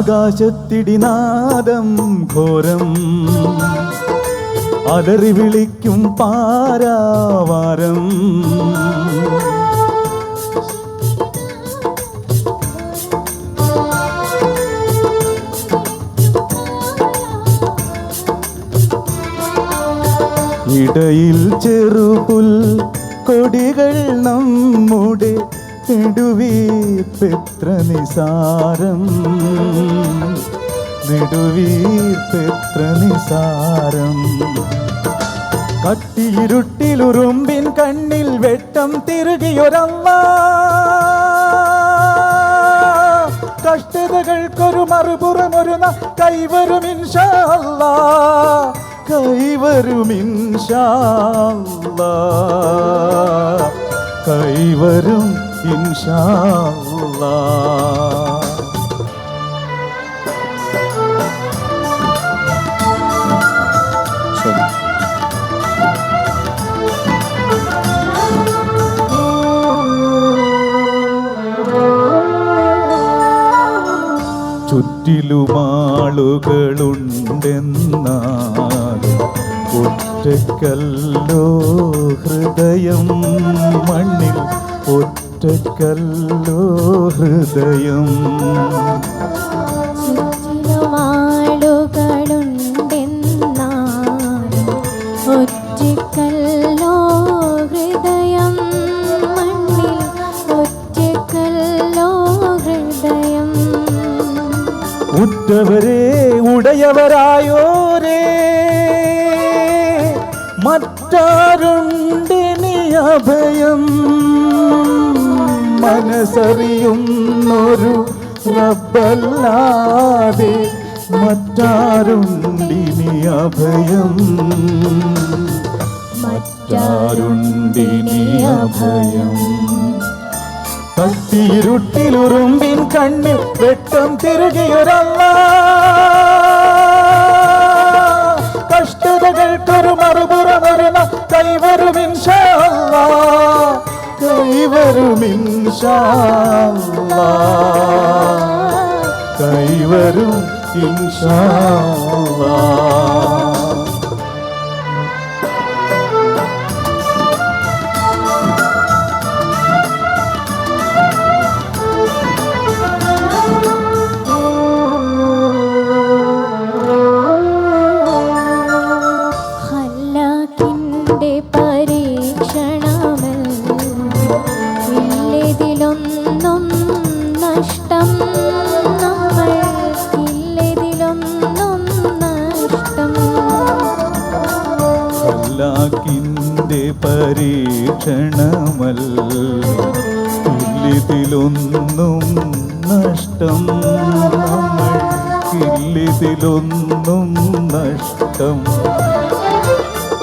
ആകാശത്തിടിനാദം ഘോരം. അലറി വിളിക്കും പാരാവാരം. ഇടയിൽ ചെറുപുൽ കൊടികൾ നമ്മുടെ നെടുവീർപ്പെത്ര നിസാരം നെടുവീർപ്പെത്ര നിസാരം കട്ടിയിരുട്ടിലുറുമ്പിൻ കണ്ണിൽ വെട്ടം തിരുകിയൊരമ്മ കഷ്ടതകൾക്കൊരു മറുപുറമൊരുന്ന ന- കൈവരും. കൈവരും. കൈവരും ഇൻഷാ അല്ലാ. ശരി ചുറ്റിലുമാളുകളുണ്ടെന്നാലും ഒറ്റക്കല്ലോ ഹൃദയം മണ്ണിൽ ഒറ്റക്കല്ലോ ഹൃദയം. ഒറ്റക്കല്ലോ ഹൃദയം മണ്ണിൽ ഒറ്റക്കല്ലോ ഹൃദയം ഉറ്റവരെ ഉടയവരായോരേ മറ്റാരുണ്ടിനി അഭയം? മനസ്സറിയുന്നൊരു റബ്ബല്ലാതെ മറ്റാരുണ്ടിനി അഭയം? മറ്റാരുണ്ടിനി അഭയം? കത്തിയിരുട്ടിലുറുമ്പിൻ കണ്ണിൽ വെട്ടം തിരുകിയൊരല്ല. കൈവരും. കൈവരും ഇൻഷാ നഷ്ടം ഇല്ലതിലൊന്നും അല്ലാക്കിന്റെ പരീക്ഷണമല്ലിതിലൊന്നും നഷ്ടം. നമ്മൾക്കില്ലിതിലൊന്നും നഷ്ടം.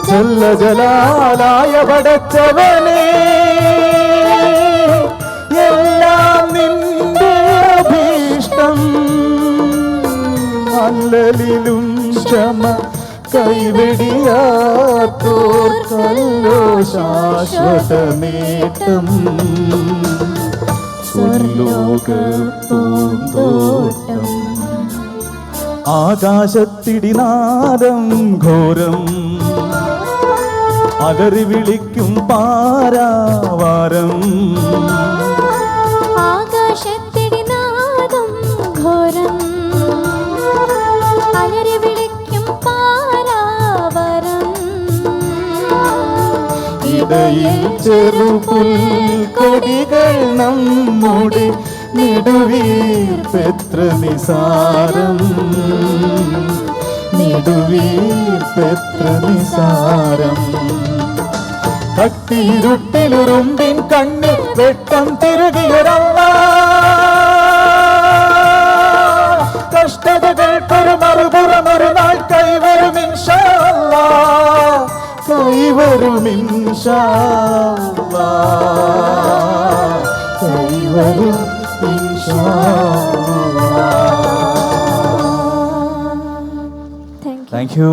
ജല്ല ജലാലായ പടച്ചവനെ ക്ഷമ കൈവെടിയാത്തോർക്കല്ലോ ശാശ്വത നേട്ടം സ്വർലോകപ്പൂന്തോട്ടം ആകാശത്തിടിനാദം ഘോരം. അകറി വിളിക്കും പാരാവാരം. ആകാശത്തിടിനാദം ഇടയിൽ ചെറുപുൽ കൊടികൾ നമ്മുടെ നെടുവീർപ്പെത്ര നിസാരം? നെടുവീർപ്പെത്ര നിസാരം? കട്ടിയിരുട്ടിലുറുമ്പിൻ കണ്ണിൽ വെട്ടം തിരുകിയൊരല്ല കൈവരും ഇൻഷാ അല്ലാ. കൈവരും ഇൻഷാ അല്ലാ. Thank you thank you